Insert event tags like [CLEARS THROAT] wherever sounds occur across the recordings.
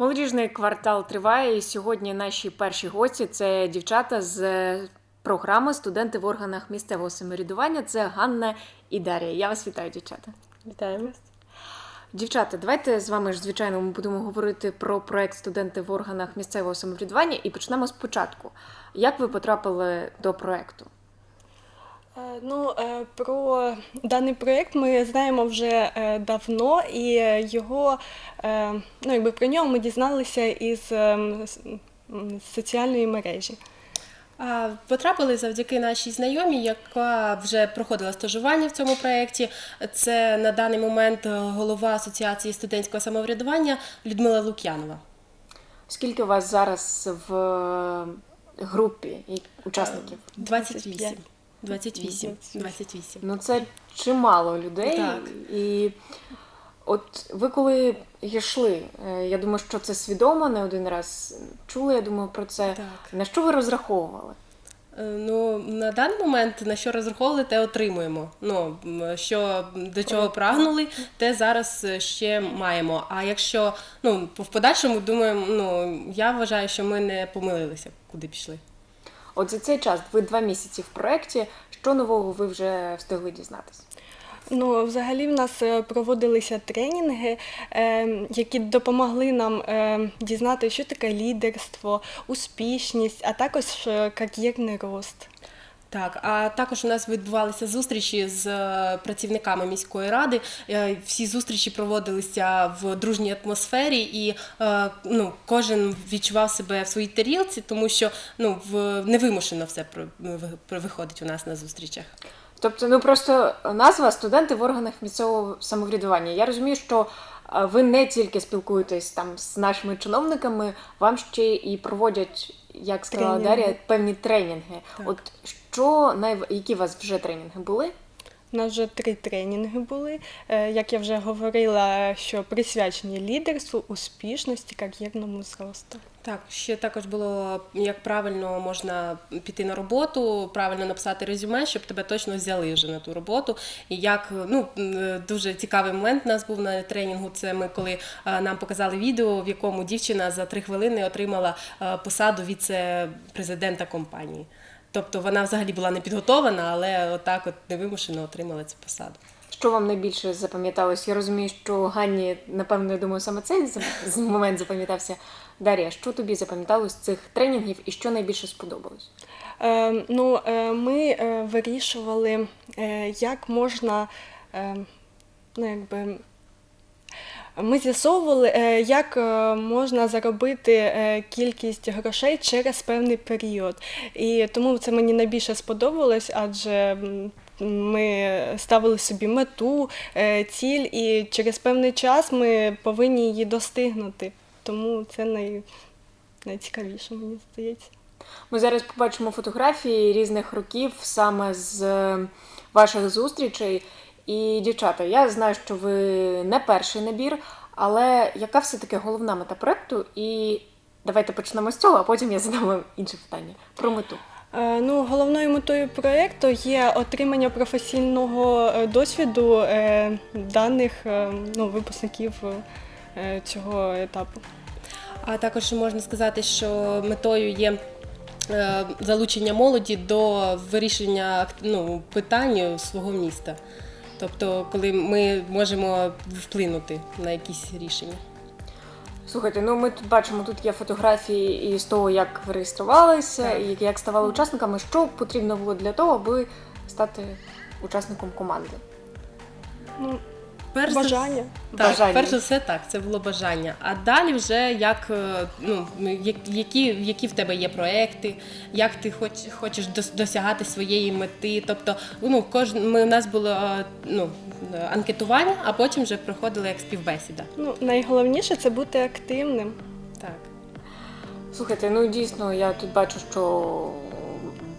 Молодіжний квартал триває, і сьогодні наші перші гості це дівчата з е, програми Студенти в органах місцевого самоврядування. Це Ганна і Дар'я. Я вас вітаю, дівчата. Вітаємо. Дівчата, давайте з вами ж звичайно ми будемо говорити про проект Студенти в органах місцевого самоврядування і почнемо спочатку. Як ви потрапили до проекту? Е, Ну, е, про даний проєкт ми знаємо вже е, давно, і його, ну, якби про нього ми дізналися із ем, соціальної мережі. Потрапили завдяки нашій знайомій, яка вже проходила стажування в цьому проєкті. Це на даний момент голова Асоціації студентського самоврядування Людмила Лук'янова. Скільки у вас зараз в групі і учасників? 28. 28. 28. 28. Ну, це чимало людей. Так. І от ви коли йшли, е, я думаю, що це свідомо, не один раз чули, я думаю, про це. Так. На що ви розраховували? Е, Ну, на даний момент на що розраховували, те отримуємо. Ну, що до чого прагнули, те зараз е, ще маємо. А якщо ну, в подальшому думаємо, ну я вважаю, що ми не помилилися, куди пішли. От за цей час ви два місяці в проєкті. Що нового ви вже встигли дізнатися? Ну, взагалі в нас е, проводилися тренінги, е, які допомогли нам е, дізнати, що таке лідерство, успішність, а також кар'єрний рост. Так, а також у нас відбувалися зустрічі з е, працівниками міської ради. Е, Всі зустрічі проводилися в дружній атмосфері, і е, ну, кожен відчував себе в своїй тарілці, тому що ну, в невимушено все про- виходить у нас на зустрічах. Тобто, ну просто назва студенти в органах місцевого самоврядування. Я розумію, що ви не тільки спілкуєтесь там з нашими чиновниками, вам ще і проводять, як сказала Тренінги. Дар'я, певні тренінги. Так. От що най... які у вас вже тренінги були? У нас вже три тренінги були. Е, Як я вже говорила, що присвячені лідерству, успішності, кар'єрному зросту. Так, ще також було як правильно можна піти на роботу, правильно написати резюме, щоб тебе точно взяли вже на ту роботу. І як ну дуже цікавий момент у нас був на тренінгу. Це ми коли е, нам показали відео, в якому дівчина за три хвилини отримала е, посаду віце-президента компанії. Тобто вона взагалі була не підготована, але отак от невимушено отримала цю посаду. Що вам найбільше запам'яталось? Я розумію, що Ганні, напевно, я думаю, саме цей момент запам'ятався. Дар'я, що тобі запам'яталось з цих тренінгів і що найбільше сподобалось? Е, Ну, е, ми е, вирішували, е, як можна, е, ну, якби. Ми з'ясовували, е, як е, можна заробити е, кількість грошей через певний період. І тому це мені найбільше сподобалось, адже ми ставили собі мету, ціль, і через певний час ми повинні її достигнути. Тому це най... найцікавіше, мені здається. Ми зараз побачимо фотографії різних років саме з ваших зустрічей. І, дівчата, я знаю, що ви не перший набір, але яка все-таки головна мета проекту? І давайте почнемо з цього, а потім я задам вам інше питання про мету. Е, Ну, головною метою проєкту є отримання професійного е, досвіду е, даних ну, випускників цього етапу. А також можна сказати, що метою є залучення молоді до вирішення ну, питань свого міста. Тобто, коли ми можемо вплинути на якісь рішення. Слухайте, ну ми тут бачимо, тут є фотографії із того, як ви реєструвалися, і як ставали учасниками. Що потрібно було для того, аби стати учасником команди? Ну, Перш бажання. Так, Бажання. перш за все, так, це було бажання. А далі вже як е, ну які, які в тебе є проекти, як ти хоч, хочеш досягати своєї мети. Тобто, ну кожен ми у нас було е, ну е, анкетування, а потім вже проходили як співбесіда. Ну, найголовніше це бути активним. Так. Слухайте, ну дійсно, я тут бачу, що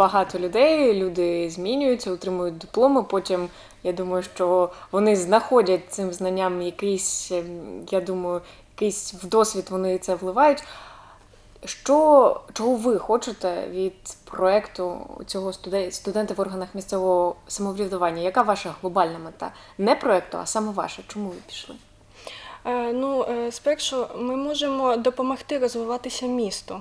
багато людей, люди змінюються, отримують дипломи. Потім я думаю, що вони знаходять цим знанням якийсь, ем, я думаю, якийсь в досвід вони це вливають. Що, чого ви хочете від проекту цього студен- студенти в органах місцевого самоврядування? Яка ваша глобальна мета? Не проекту, а саме ваша. Чому ви пішли? Е, Ну, е, спершу ми можемо допомогти розвиватися місту.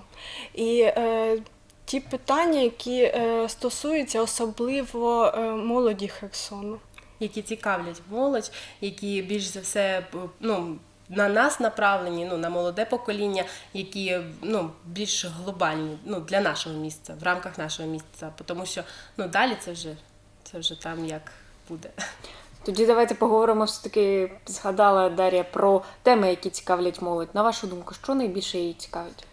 І е, ті питання, які е, стосуються особливо молоді Херсону. Які цікавлять молодь, які більш за все ну, на нас направлені, ну, на молоде покоління, які ну, більш глобальні ну, для нашого місця, в рамках нашого місця. Тому що ну, далі це вже, це вже там як буде. Тоді давайте поговоримо все таки. Згадала Дар'я про теми, які цікавлять молодь. На вашу думку, що найбільше її цікавить?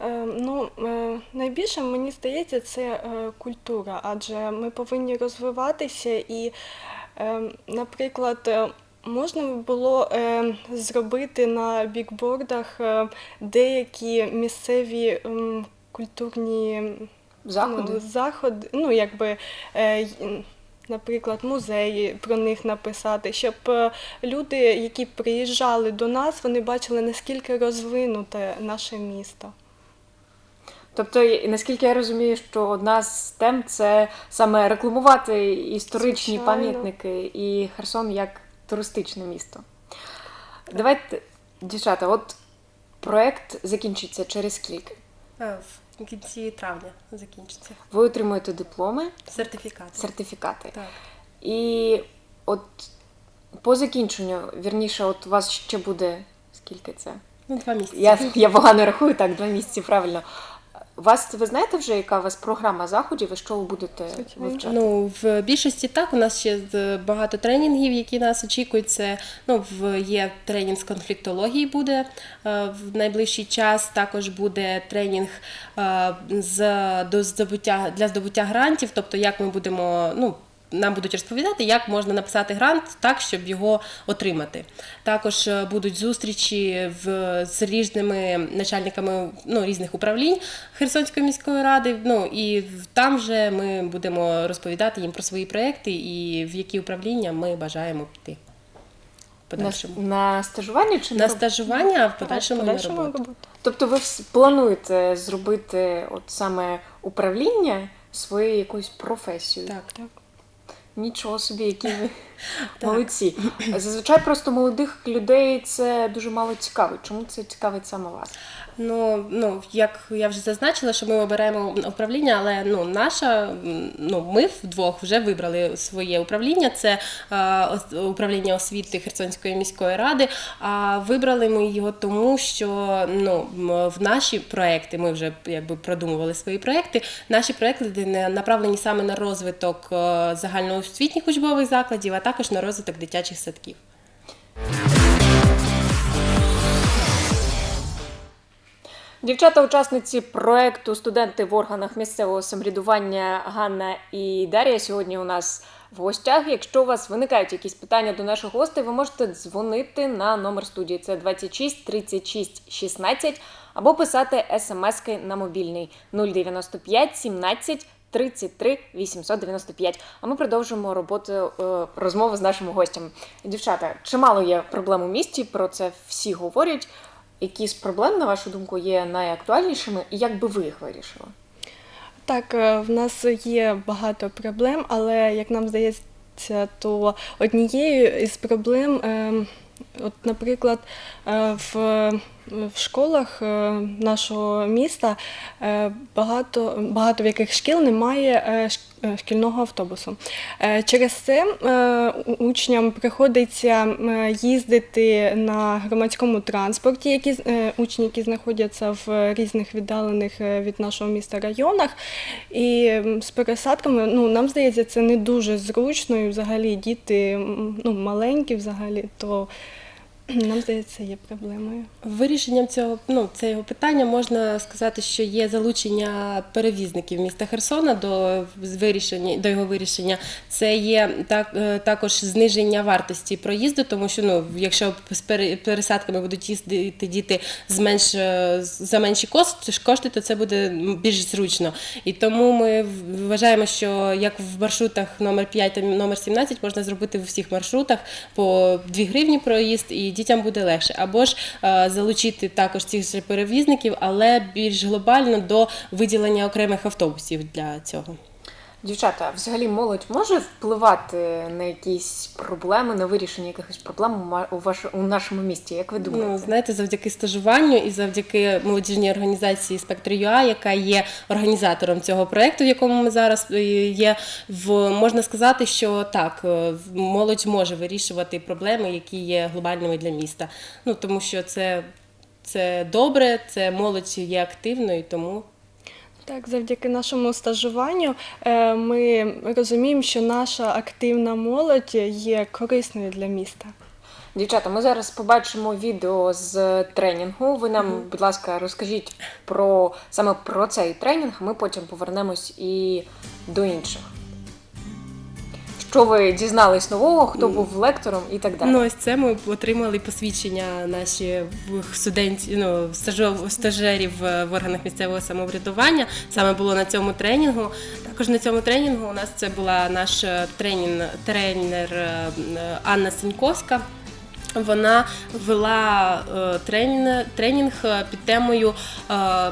Е, Ну, е, найбільше мені здається, це е, культура, адже ми повинні розвиватися і, наприклад, можна було зробити на бікбордах деякі місцеві культурні Заходи? Ну, заходи, ну якби. Наприклад, музеї про них написати, щоб люди, які приїжджали до нас, вони бачили наскільки розвинуте наше місто. Тобто, наскільки я розумію, що одна з тем це саме рекламувати історичні Звичайно. пам'ятники і Херсон як туристичне місто. Давайте, дівчата, от проект закінчиться через скільки? Е, В кінці травня закінчиться. Ви отримуєте дипломи, Сертифікат. сертифікати. Так. І от по закінченню, вірніше, от у вас ще буде скільки це? Ну, два місяці. Я, я погано рахую, так, два місяці, правильно. Вас ви знаєте вже, яка у вас програма заходів і що ви будете вивчати? Ну, в більшості так, у нас ще багато тренінгів, які нас очікують. Це ну, в, є тренінг з конфліктології буде е, в найближчий час. Також буде тренінг е, з, до здобуття, для здобуття грантів, тобто як ми будемо. Ну, нам будуть розповідати, як можна написати грант так, щоб його отримати. Також е, будуть зустрічі в, з різними начальниками ну, різних управлінь Херсонської міської ради. Ну і там вже ми будемо розповідати їм про свої проекти і в які управління ми бажаємо піти. В на, подальшому. на стажування чи На на стажування, а в подальшому на Подальшому роботу. роботу. Тобто ви плануєте зробити от саме управління своєю якоюсь професією? Так. Так. Нічого собі, які ви. Молодці. Зазвичай просто молодих людей це дуже мало цікавить. Чому це цікавить саме вас? Ну, ну, як я вже зазначила, що ми обираємо управління, але ну, наша, ну, ми вдвох вже вибрали своє управління. Це е, управління освіти Херсонської міської ради. А вибрали ми його тому, що ну, в наші проекти, ми вже якби продумували свої проекти. Наші проекти направлені саме на розвиток е, загальноосвітніх учбових закладів, а також на розвиток дитячих садків. Дівчата-учасниці проекту Студенти в органах місцевого самоврядування Ганна і Дар'я сьогодні у нас в гостях. Якщо у вас виникають якісь питання до наших гостей, ви можете дзвонити на номер студії. Це 26 36 16 або писати смски на мобільний 095 17 33 895. А ми продовжуємо роботу е, розмову з нашими гостями. Дівчата, чимало є проблем у місті, про це всі говорять. Які з проблем, на вашу думку, є найактуальнішими, і як би ви їх вирішили? Так, е, в нас є багато проблем, але як нам здається, то однією із проблем, е, от, наприклад, е, в, в школах е, нашого міста е, багато, багато в яких шкіл немає е, шкільного автобусу. Через це учням приходиться їздити на громадському транспорті, які учні, які знаходяться в різних віддалених від нашого міста районах. І з пересадками, ну нам здається, це не дуже зручно. І взагалі діти ну, маленькі, взагалі, то [CLEARS THROAT] нам здається, є проблемою. Вирішенням цього ну цього питання можна сказати, що є залучення перевізників міста Херсона до вирішення до його вирішення. Це є так е, також зниження вартості проїзду, тому що ну якщо з пере- пересадками будуть їздити діти з менш е, за менші кошти, то це буде більш зручно. І тому ми вважаємо, що як в маршрутах номер 5 та номер 17 можна зробити в усіх маршрутах по 2 гривні проїзд, і дітям буде легше. Або ж е, залучити також цих же перевізників, але більш глобально до виділення окремих автобусів для цього. Дівчата, взагалі молодь може впливати на якісь проблеми, на вирішення якихось проблем у ваш, у нашому місті? Як ви думаєте? Ну, знаєте, завдяки стажуванню і завдяки молодіжній організації Спектр.ЮА, яка є організатором цього проекту, в якому ми зараз е, є, в можна сказати, що так, е, молодь може вирішувати проблеми, які є глобальними для міста. Ну тому що це, це добре, це молодь є активною, тому Так, завдяки нашому стажуванню е, ми розуміємо, що наша активна молодь є корисною для міста. Дівчата, ми зараз побачимо відео з тренінгу. Ви нам, будь ласка, розкажіть про саме про цей тренінг. Ми потім повернемось і до інших. Що ви дізнались нового, хто був лектором і так далі. Ну, ось це ми отримали посвідчення наші студентів, ну, стажов- стажерів е, в органах місцевого самоврядування. Саме було на цьому тренінгу. Також на цьому тренінгу у нас це була наш тренінг тренер е, е, Анна Сіньковська. Вона вела е, тренінг, е, під темою. е,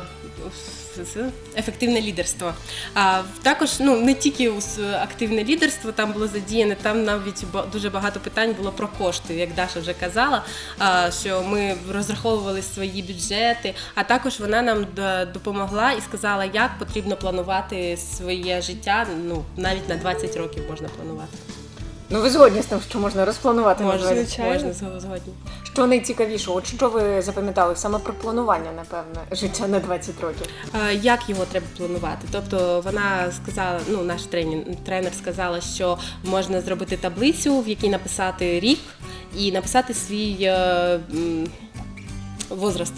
Ефективне лідерство. А також ну не тільки активне лідерство там було задіяне, там навіть дуже багато питань було про кошти, як Даша вже казала. Що ми розраховували свої бюджети, а також вона нам допомогла і сказала, як потрібно планувати своє життя. Ну навіть на 20 років можна планувати. Ну ви згодні з тим, що можна розпланувати Можна, можливо? звичайно. можна згодні. Що найцікавіше, от що ви запам'ятали саме про планування, напевне, життя на 20 років? Е, Як його треба планувати? Тобто вона сказала, ну наш тренер, тренер сказала, що можна зробити таблицю, в якій написати рік і написати свій е, м, возраст.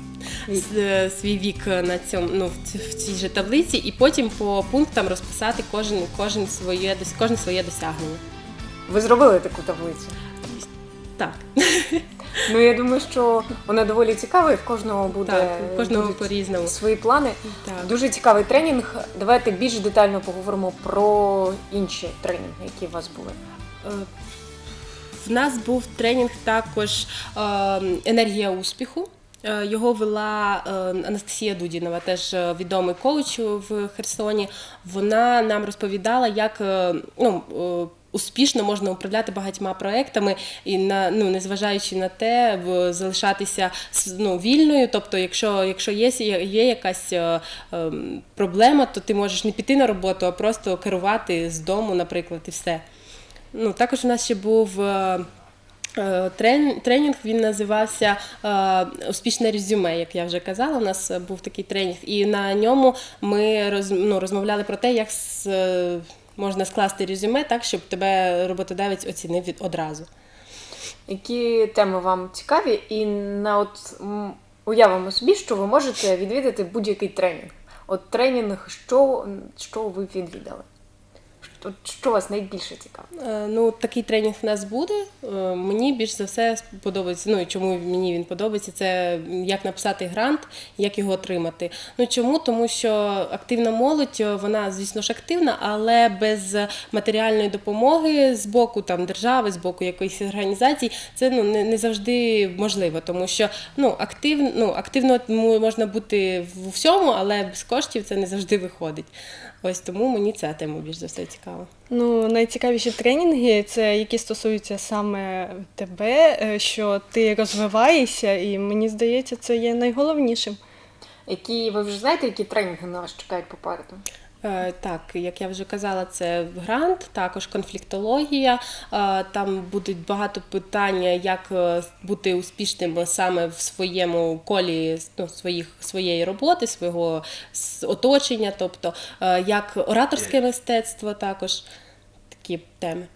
Вік. С- е, Свій вік на цьому ну в ці- в цій же таблиці, і потім по пунктам розписати кожен кожен своє дос- кожне своє досягнення. Ви зробили таку таблицю? Так, [LAUGHS] Ну я думаю, що вона доволі цікава, і в кожного буде так, у кожного будуть по-різному. свої плани. Так. Дуже цікавий тренінг. Давайте більш детально поговоримо про інші тренінги, які у вас були. Е, В нас був тренінг також е, енергія успіху. Е, Його вела е, Анастасія Дудінова, теж е, відомий коуч в Херсоні. Вона нам розповідала, як ну, успішно можна управляти багатьма проектами і на ну незважаючи на те, залишатися ну, вільною. Тобто, якщо, якщо є, є якась е, ем, проблема, то ти можеш не піти на роботу, а просто керувати з дому, наприклад, і все. Ну, також у нас ще був е, е, тренінг, він називався е, Успішне резюме, як я вже казала. У нас е, був такий тренінг, і на ньому ми ну, розмовляли про те, як е, можна скласти резюме так, щоб тебе роботодавець оцінив від одразу. Які теми вам цікаві, і на от уявимо собі, що ви можете відвідати будь-який тренінг. От тренінг, що, що ви відвідали? Що, що вас найбільше цікавить? Е, Ну, такий тренінг в нас буде. Е, Мені більш за все подобається. Ну і чому мені він подобається, це як написати грант, як його отримати. Ну чому? Тому що активна молодь, е, вона, звісно ж, активна, але без матеріальної допомоги з боку там держави, з боку якоїсь організації, це ну не, не завжди можливо, тому що ну актив, ну активно можна бути в всьому, але без коштів це не завжди виходить. Ось тому мені ця тема більш за все цікава. Ну, найцікавіші тренінги це які стосуються саме тебе, е, що ти розвиваєшся, і мені здається, це є найголовнішим. Які ви вже знаєте, які тренінги на вас чекають попереду? Е, Так, як я вже казала, це грант, також конфліктологія. Е, Там будуть багато питань, як е, бути успішним саме в своєму колі ну, своїх, своєї роботи, свого оточення, тобто як ораторське мистецтво, також такі теми.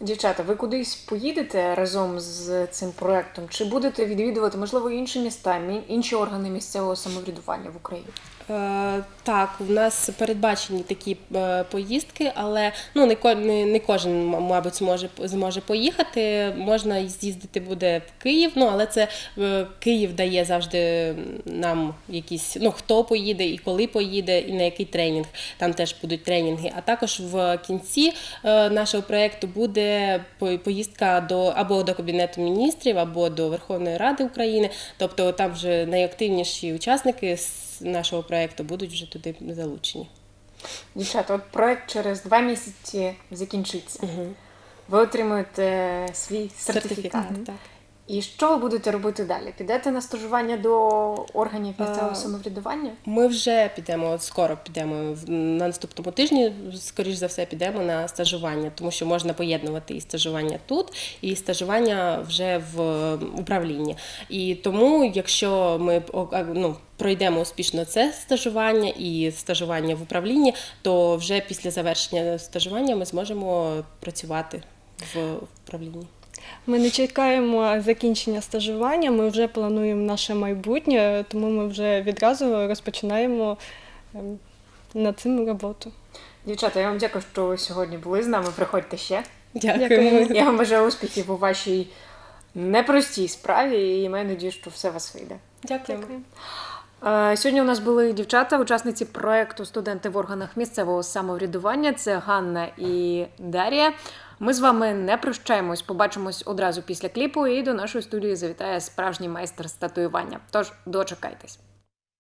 Дівчата, ви кудись поїдете разом з цим проектом? Чи будете відвідувати, можливо, інші міста, інші органи місцевого самоврядування в Україні? Е, Так, у нас передбачені такі е, поїздки, але ну не не, не кожен, мабуть, зможе зможе поїхати. Можна з'їздити буде в Київ. Ну але це е, Київ дає завжди нам якісь ну хто поїде і коли поїде, і на який тренінг. Там теж будуть тренінги. А також в кінці нашого проекту буде поїздка до або до кабінету міністрів, або до Верховної Ради України. Тобто там вже найактивніші учасники з нашого проекту будуть вже туди залучені. Дівчата, от проект через два місяці закінчиться. Ви отримуєте свій сертифікат. Так. І що ви будете робити далі? Підете на стажування до органів місцевого самоврядування? Ми вже підемо, от скоро підемо на наступному тижні, скоріш за все, підемо на стажування, тому що можна поєднувати і стажування тут, і стажування вже в управлінні. І тому, якщо ми ну, пройдемо успішно це стажування і стажування в управлінні, то вже після завершення стажування ми зможемо працювати в управлінні. Ми не чекаємо закінчення стажування, ми вже плануємо наше майбутнє, тому ми вже відразу розпочинаємо ем, над цим роботу. Дівчата, я вам дякую, що ви сьогодні були з нами. Приходьте ще. Дякуємо. Я вам бажаю успіхів у вашій непростій справі і маю надію, що все вас вийде. Дякуємо. Е, Сьогодні у нас були дівчата, учасниці проекту Студенти в органах місцевого самоврядування. Це Ганна і Дар'я. Ми з вами не прощаємось. Побачимось одразу після кліпу. І до нашої студії завітає справжній майстер статуювання. Тож дочекайтесь.